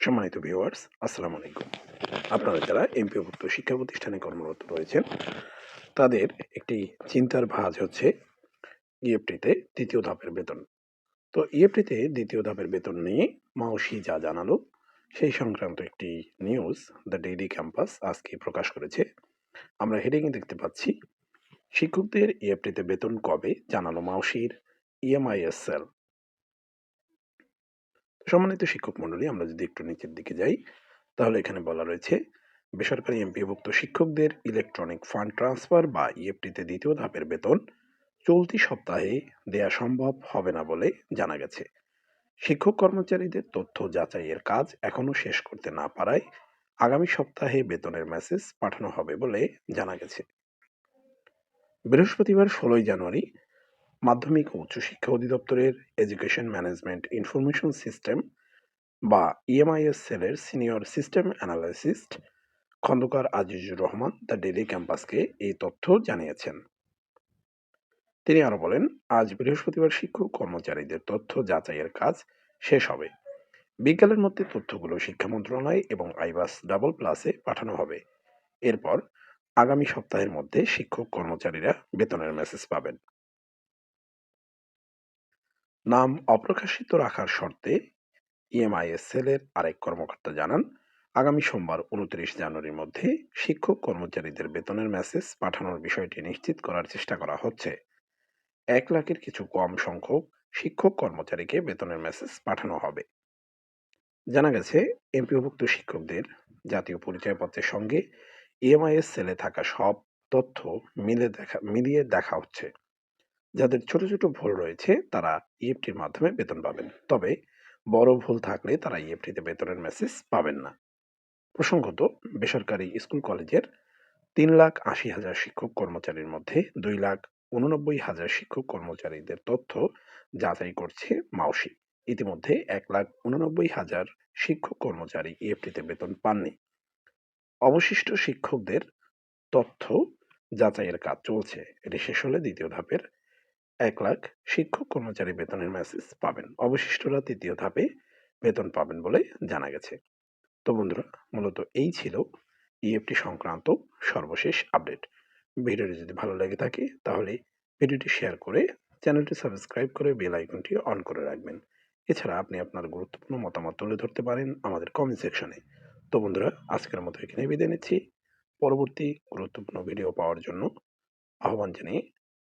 সম্মানিত ভিউয়ার্স আসসালামু আলাইকুম। আপনারা যারা এমপিওভুক্ত শিক্ষা প্রতিষ্ঠানে কর্মরত রয়েছেন, তাদের একটি চিন্তার ভাঁজ হচ্ছে ইএফটিতে দ্বিতীয় ধাপের বেতন। তো ইএফটিতে দ্বিতীয় ধাপের বেতন নিয়ে মাউসি যা জানালো, সেই সংক্রান্ত একটি নিউজ দ্য ডেইলি ক্যাম্পাস আজকে প্রকাশ করেছে। আমরা হেডিংয়ে দেখতে পাচ্ছি, শিক্ষকদের ইএফটিতে বেতন কবে জানালো মাওসির ইএমআইএসএল সম্মানিত শিক্ষক মণ্ডলী, আমরা যদি একটু নিচের দিকে যাই, তাহলে এখানে বলা রয়েছে, বেসরকারি এমপিভুক্ত শিক্ষকদের ইলেকট্রনিক ফান্ড ট্রান্সফার বা ইএফটিতে দ্বিতীয় ধাপের বেতন চলতি সপ্তাহে দেয়া সম্ভব হবে না বলে জানা গেছে। শিক্ষক কর্মচারীদের তথ্য যাচাইয়ের কাজ এখনও শেষ করতে না পারায় আগামী সপ্তাহে বেতনের মেসেজ পাঠানো হবে বলে জানা গেছে। বৃহস্পতিবার ষোলোই জানুয়ারি মাধ্যমিক ও উচ্চশিক্ষা অধিদপ্তরের এডুকেশন ম্যানেজমেন্ট ইনফরমেশন সিস্টেম বা ইএমআইএস সেলের senior system analyst Khandakar Azizur Rahman the daily ক্যাম্পাসকে এই তথ্য জানিয়েছেন। তিনি আরও বলেন, আজ বৃহস্পতিবার শিক্ষক কর্মচারীদের তথ্য যাচাইয়ের কাজ শেষ হবে। বিজ্ঞানের মধ্যে তথ্যগুলো শিক্ষা মন্ত্রণালয় এবং আইবাস ডাবল প্লাসে পাঠানো হবে। এরপর আগামী সপ্তাহের মধ্যে শিক্ষক কর্মচারীরা বেতনের মেসেজ পাবেন। নাম অপ্রকাশিত রাখার শর্তে ইএমআইএস সেলের আরেক কর্মকর্তা জানান, আগামী সোমবার উনত্রিশ জানুয়ারির মধ্যে শিক্ষক কর্মচারীদের বেতনের মেসেজ পাঠানোর বিষয়টি নিশ্চিত করার চেষ্টা করা হচ্ছে। এক লাখের কিছু কম সংখ্যক শিক্ষক কর্মচারীকে বেতনের মেসেজ পাঠানো হবে। জানা গেছে, এমপিওভুক্ত শিক্ষকদের জাতীয় পরিচয়পত্রের সঙ্গে ইএমআইএস সেলে থাকা সব তথ্য মিলে দেখা, মিলিয়ে দেখা হচ্ছে। যাদের ছোট ছোট ভুল রয়েছে, তারা ইএফটির মাধ্যমে বেতন পাবেন। তবে বড় ভুল থাকলে তারা ইএফটিতে বেতনের মেসেজ পাবেন না। প্রসঙ্গত, বেসরকারি স্কুল কলেজের তিন লাখ আশি হাজার শিক্ষক কর্মচারীর মধ্যে দুই লাখ উননব্বই হাজার শিক্ষক কর্মচারীদের তথ্য যাচাই করছে মাওসি ইতিমধ্যে এক লাখ উননব্বই হাজার শিক্ষক কর্মচারী ইএফটিতে বেতন পাননি। অবশিষ্ট শিক্ষকদের তথ্য যাচাইয়ের কাজ চলছে। এটি শেষ হলে দ্বিতীয় ধাপের এক লাখ শিক্ষক কর্মচারী বেতনের মেসেজ পাবেন। অবশিষ্টরা তৃতীয় ধাপে বেতন পাবেন বলে জানা গেছে। তো বন্ধুরা, মূলত এই ছিল ইএফটি সংক্রান্ত সর্বশেষ আপডেট ভিডিওটি যদি ভালো লেগে থাকে, তাহলে ভিডিওটি শেয়ার করে চ্যানেলটি সাবস্ক্রাইব করে বেল আইকনটি অন করে রাখবেন। এছাড়া আপনি আপনার গুরুত্বপূর্ণ মতামত তুলে ধরতে পারেন আমাদের কমেন্ট সেকশনে তো বন্ধুরা, আজকের মতো এখানে বিদায় নিচ্ছি। পরবর্তী গুরুত্বপূর্ণ ভিডিও পাওয়ার জন্য আহ্বান জানিয়ে